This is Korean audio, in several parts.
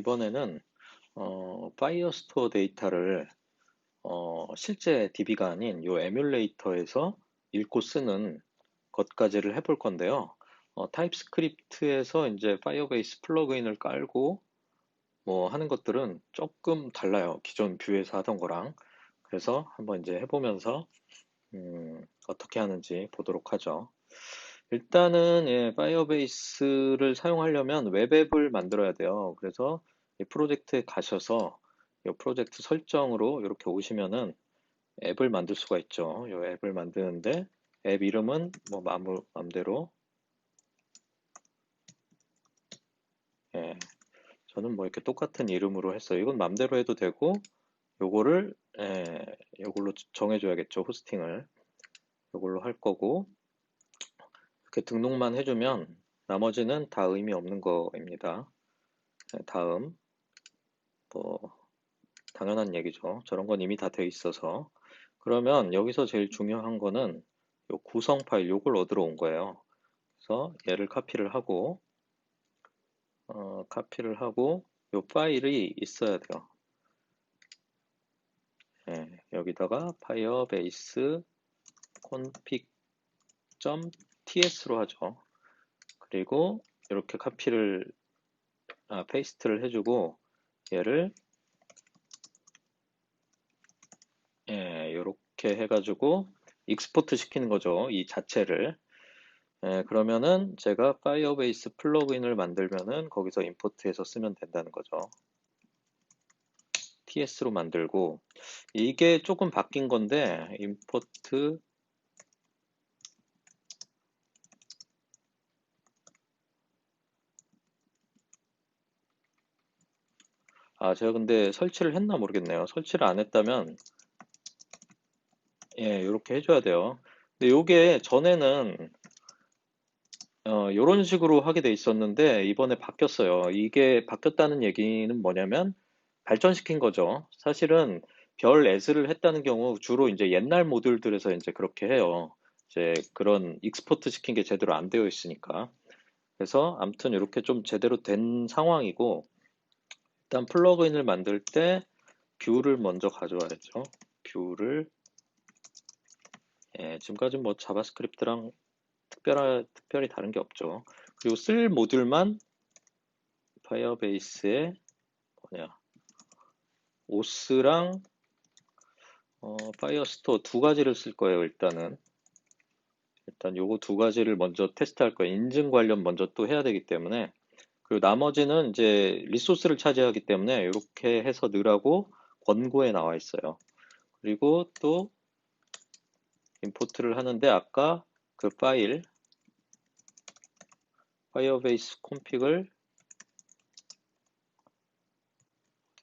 이번에는 어, 파이어스토어 데이터를 어, 실제 DB가 아닌 요 에뮬레이터에서 읽고 쓰는 것까지를 해볼 건데요. 어, 타입스크립트에서 이제 파이어베이스 플러그인을 깔고 뭐 하는 것들은 조금 달라요. 기존 뷰에서 하던 거랑. 그래서 한번 이제 해보면서 음, 어떻게 하는지 보도록 하죠. 일단은 예, 파이어베이스를 사용하려면 웹앱을 만들어야 돼요. 그래서 이 프로젝트에 가셔서 이 프로젝트 설정으로 이렇게 오시면은 앱을 만들 수가 있죠. 이 앱을 만드는데 앱 이름은 뭐 마무, 맘대로 예, 저는 뭐 이렇게 똑같은 이름으로 했어요. 이건 맘대로 해도 되고 요거를 예, 요걸로 정해줘야겠죠. 호스팅을 요걸로 할 거고 이렇게 등록만 해주면 나머지는 다 의미 없는 거입니다. 네, 다음 뭐 당연한 얘기죠. 저런 건 이미 다 돼 있어서 그러면 여기서 제일 중요한 거는 요 구성 파일 요걸 얻으러 온 거예요. 그래서 얘를 카피를 하고 어, 카피를 하고 요 파일이 있어야 돼요. 네, 여기다가 파이어베이스 config ts로 하죠. 그리고 이렇게 카피를 아, 페이스트를 해주고 얘를 예, 이렇게 해가지고 익스포트 시키는 거죠. 이 자체를 예, 그러면은 제가 파이어베이스 플러그인을 만들면은 거기서 임포트해서 쓰면 된다는 거죠. ts로 만들고 이게 조금 바뀐 건데 임포트 아, 제가 근데 설치를 했나 모르겠네요. 설치를 안 했다면, 예, 이렇게 해줘야 돼요. 근데 요게 전에는, 어, 요런 식으로 하게 돼 있었는데, 이번에 바뀌었어요. 이게 바뀌었다는 얘기는 뭐냐면, 발전시킨 거죠. 사실은 별 S를 했다는 경우 주로 이제 옛날 모듈들에서 이제 그렇게 해요. 이제 그런 익스포트 시킨 게 제대로 안 되어 있으니까. 그래서 아무튼 이렇게 좀 제대로 된 상황이고, 일단 플러그인을 만들 때 뷰를 먼저 가져와야죠. 뷰를 예, 지금까지 뭐 자바스크립트랑 특별하, 특별히 다른 게 없죠. 그리고 쓸 모듈만 파이어베이스에 뭐냐 오스랑 어, 파이어스토어 두 가지를 쓸 거예요. 일단은 일단 요거 두 가지를 먼저 테스트할 거예요. 인증 관련 먼저 또 해야 되기 때문에 그리고 나머지는 이제 리소스를 차지하기 때문에 이렇게 해서 넣으라고 권고에 나와 있어요. 그리고 또 임포트를 하는데 아까 그 파일 파이어베이스 콤픽을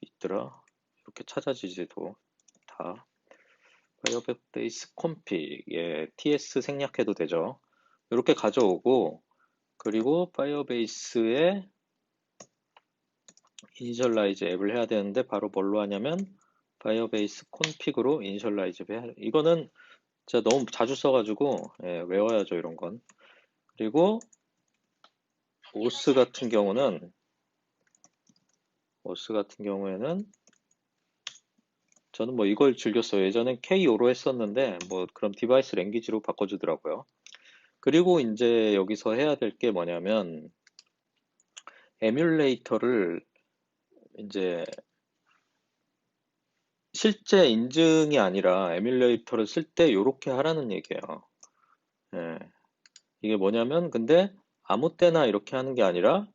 있더라. 이렇게 찾아지지도 다. 파이어베이스 콤픽 예, ts 생략해도 되죠. 이렇게 가져오고 그리고 파이어베이스에 이니셜라이즈 앱을 해야 되는데 바로 뭘로 하냐면 파이어베이스 콘픽으로 이니셜라이즈 해야 이거는 제가 너무 자주 써가지고 예, 외워야죠 이런 건. 그리고 오스 같은 경우는 오스 같은 경우에는 저는 뭐 이걸 즐겼어요. 예전엔 K5로 했었는데 뭐 그럼 디바이스 랭귀지로 바꿔주더라고요. 그리고 이제 여기서 해야 될 게 뭐냐면 에뮬레이터를 이제 실제 인증이 아니라 에뮬레이터를 쓸 때 이렇게 하라는 얘기예요. 예. 이게 뭐냐면 근데 아무 때나 이렇게 하는 게 아니라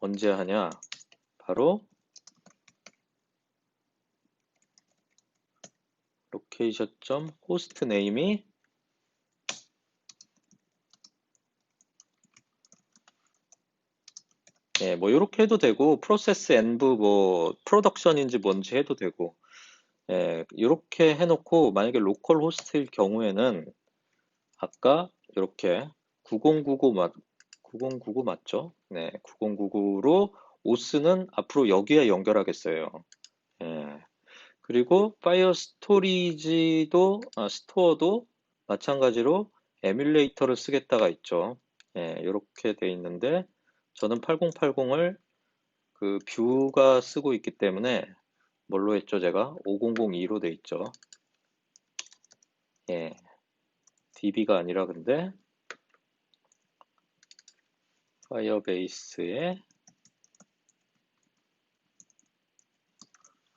언제 하냐 바로 로케이션 호스트 네임이 예, 뭐 이렇게 해도 되고 프로세스 엔브 뭐 프로덕션인지 뭔지 해도 되고 예, 이렇게 해놓고 만약에 로컬 호스트일 경우에는 아까 이렇게 9099 맞, 9099 맞죠? 네, 9099로 오스는 앞으로 여기에 연결하겠어요. 예. 그리고 파이어 스토리지도 아, 스토어도 마찬가지로 에뮬레이터를 쓰겠다가 있죠. 예, 이렇게 돼 있는데 저는 8080을 그 뷰가 쓰고 있기 때문에 뭘로 했죠 제가? 5002로 돼 있죠. 예. db가 아니라 근데 파이어베이스에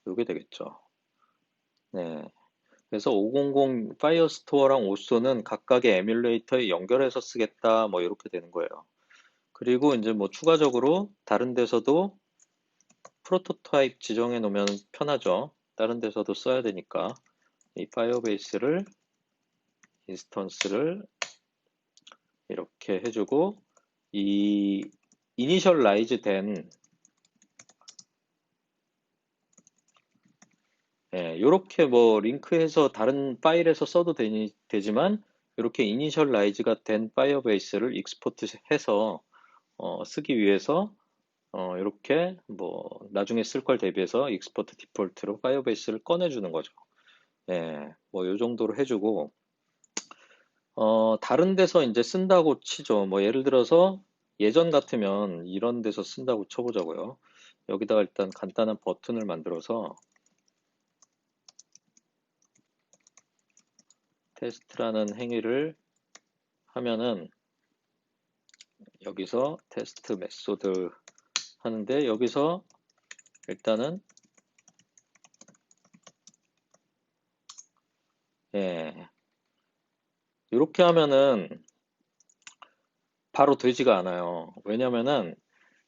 이게 되겠죠. 네. 그래서 500 파이어스토어랑 오소는 각각의 에뮬레이터에 연결해서 쓰겠다 뭐 이렇게 되는 거예요 그리고 이제 뭐 추가적으로 다른 데서도 프로토타입 지정해 놓으면 편하죠. 다른 데서도 써야 되니까 이 파이어베이스를 인스턴스를 이렇게 해주고 이 이니셜라이즈 된 예, 이렇게 뭐 링크해서 다른 파일에서 써도 되니, 되지만 이렇게 이니셜라이즈가 된 파이어베이스를 익스포트해서 어, 쓰기 위해서 어, 이렇게 뭐 나중에 쓸 걸 대비해서 익스포트 디폴트로 파이어베이스를 꺼내주는 거죠. 예, 뭐 요 정도로 해주고 어, 다른 데서 이제 쓴다고 치죠. 뭐 예를 들어서 예전 같으면 이런 데서 쓴다고 쳐보자고요. 여기다가 일단 간단한 버튼을 만들어서 테스트라는 행위를 하면은 여기서 테스트 메소드 하는데 여기서 일단은 예. 이렇게 하면은 바로 되지가 않아요. 왜냐면은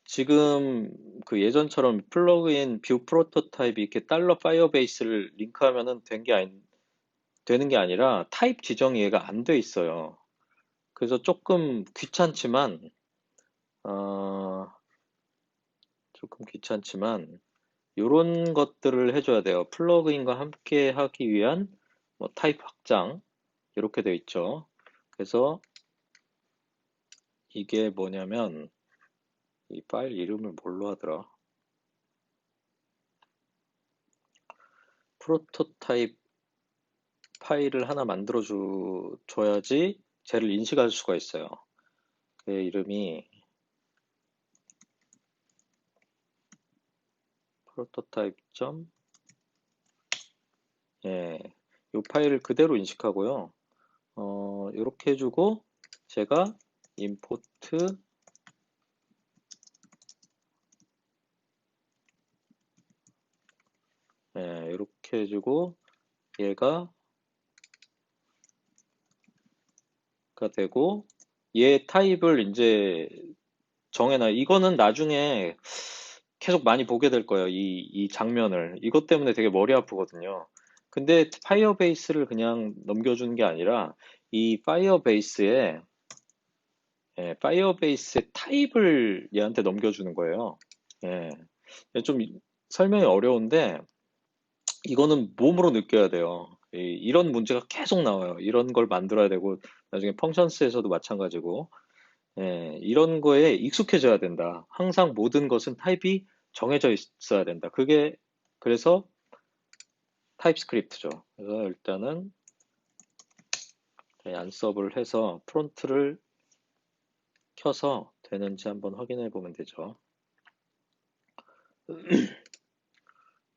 지금 그 예전처럼 플러그인 뷰 프로토타입이 이렇게 달러 파이어베이스를 링크하면은 된 게 아니 되는 게 아니라 타입 지정이 얘가 안 돼 있어요. 그래서 조금 귀찮지만 어, 조금 귀찮지만 이런 것들을 해줘야 돼요. 플러그인과 함께 하기 위한 뭐 타입 확장 이렇게 되어 있죠. 그래서 이게 뭐냐면 이 파일 이름을 뭘로 하더라? 프로토타입 파일을 하나 만들어 주, 줘야지 쟤를 인식할 수가 있어요. 그 이름이 프로토타입 점 예, 이 파일을 그대로 인식하고요. 어, 이렇게 해주고 제가 임포트 예, 이렇게 해주고 얘가 가 되고 얘 타입을 이제 정해놔. 이거는 나중에 계속 많이 보게 될 거예요. 이, 이 장면을. 이것 때문에 되게 머리 아프거든요. 근데 파이어베이스를 그냥 넘겨주는 게 아니라 이 파이어베이스에 예, 파이어베이스의 타입을 얘한테 넘겨주는 거예요. 예, 좀 설명이 어려운데 이거는 몸으로 느껴야 돼요. 이, 이런 문제가 계속 나와요. 이런 걸 만들어야 되고 나중에 펑션스에서도 마찬가지고 예, 이런 거에 익숙해져야 된다. 항상 모든 것은 타입이 정해져 있어야 된다. 그게 그래서 타입 스크립트죠. 그래서 일단은 안서브를 해서 프론트를 켜서 되는지 한번 확인해 보면 되죠.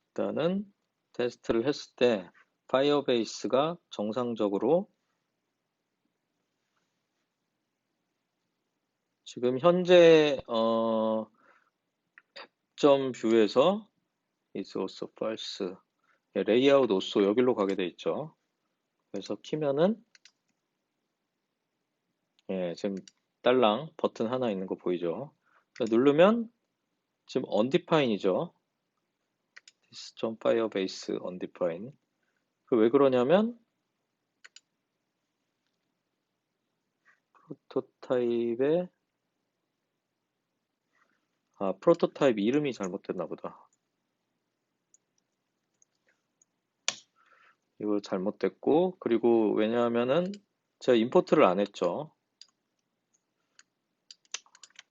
일단은 테스트를 했을 때 파이어베이스가 정상적으로 지금 현재 어, 앱점 뷰에서 is also false 레이아웃 also 여기로 가게 돼 있죠. 그래서 키면은 예, 지금 딸랑 버튼 하나 있는 거 보이죠? 누르면 지금 undefine이죠. this.firebase undefine 그왜 그러냐면 프로토타입의 아, 프로토타입 이름이 잘못됐나 보다. 이거 잘못됐고, 그리고 왜냐하면은 제가 임포트를 안 했죠.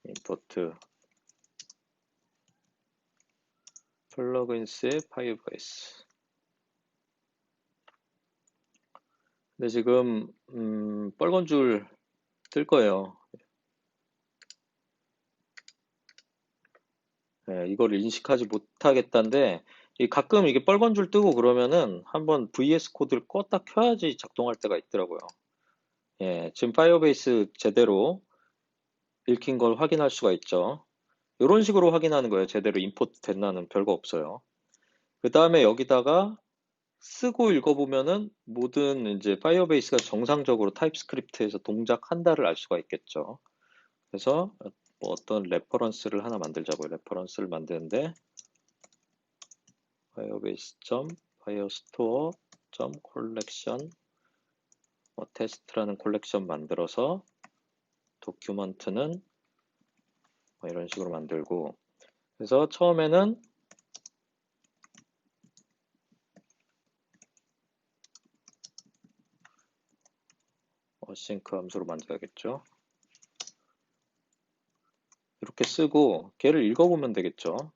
임포트 플러그인스의 파이어베이스 근데 지금 음, 빨간 줄 뜰 거예요 예, 이걸 인식하지 못하겠다는데 이 가끔 이게 빨간 줄 뜨고 그러면은 한번 VS 코드를 껐다 켜야지 작동할 때가 있더라고요. 예, 지금 파이어베이스 제대로 읽힌 걸 확인할 수가 있죠. 이런 식으로 확인하는 거예요. 제대로 임포트 됐나는 별거 없어요. 그 다음에 여기다가 쓰고 읽어보면은 모든 이제 파이어베이스가 정상적으로 타입스크립트에서 동작한다를 알 수가 있겠죠. 그래서 뭐 어떤 레퍼런스를 하나 만들자고요. 레퍼런스를 만드는데 firebase.firestore.collection 뭐 테스트라는 콜렉션 만들어서 도큐먼트는 뭐 이런 식으로 만들고 그래서 처음에는 어싱크 함수로 만들어야겠죠. 이렇게 쓰고 걔를 읽어보면 되겠죠.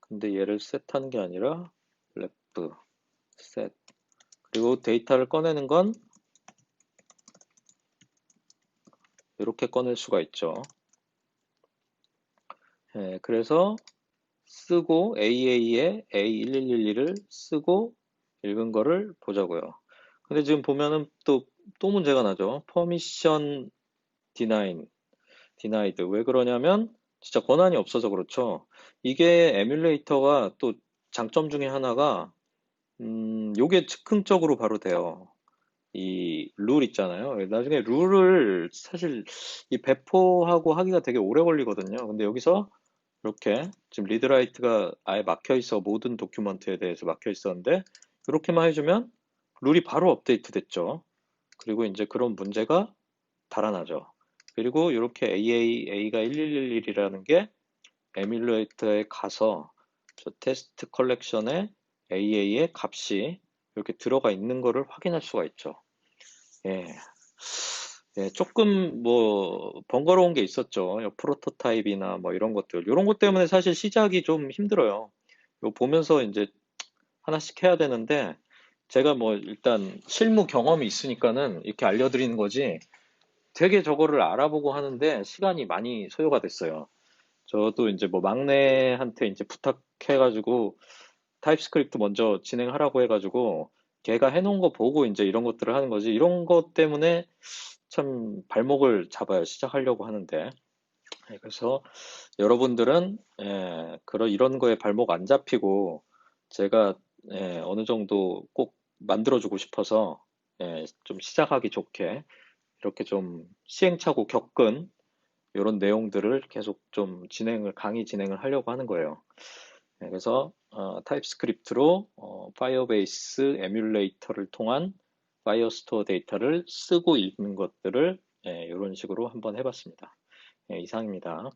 근데 얘를 set하는 게 아니라 left set 그리고 데이터를 꺼내는 건 이렇게 꺼낼 수가 있죠. 예, 그래서 쓰고 AA에 A1111을 쓰고 읽은 거를 보자고요. 근데 지금 보면은 또, 또 문제가 나죠. permission denied, denied. 왜 그러냐면 진짜 권한이 없어서 그렇죠. 이게 에뮬레이터가 또 장점 중에 하나가 음, 요게 즉흥적으로 바로 돼요. 이 룰 있잖아요. 나중에 룰을 사실 이 배포하고 하기가 되게 오래 걸리거든요. 근데 여기서 이렇게 지금 리드라이트가 아예 막혀 있어 모든 도큐먼트에 대해서 막혀 있었는데 이렇게만 해주면 룰이 바로 업데이트 됐죠. 그리고 이제 그런 문제가 달아나죠. 그리고 이렇게 AA, A가 1111이라는 게 에뮬레이터에 가서 저 테스트 컬렉션에 AA의 값이 이렇게 들어가 있는 거를 확인할 수가 있죠. 예. 예, 조금 뭐 번거로운 게 있었죠. 프로토타입이나 뭐 이런 것들. 이런 것 때문에 사실 시작이 좀 힘들어요. 이거 보면서 이제 하나씩 해야 되는데 제가 뭐 일단 실무 경험이 있으니까는 이렇게 알려드리는 거지 되게 저거를 알아보고 하는데 시간이 많이 소요가 됐어요. 저도 이제 뭐 막내한테 이제 부탁해가지고 타입스크립트 먼저 진행하라고 해가지고 걔가 해놓은 거 보고 이제 이런 것들을 하는 거지. 이런 것 때문에 참 발목을 잡아요. 시작하려고 하는데. 예, 그래서 여러분들은 예, 그런 이런 거에 발목 안 잡히고 제가 예, 어느 정도 꼭 만들어주고 싶어서 예, 좀 시작하기 좋게 이렇게 좀 시행착오 겪은 이런 내용들을 계속 좀 진행을 강의 진행을 하려고 하는 거예요. 네, 그래서 어, 타입스크립트로 어, 파이어베이스 에뮬레이터를 통한 파이어스토어 데이터를 쓰고 읽는 것들을 예, 이런 식으로 한번 해봤습니다. 예, 이상입니다.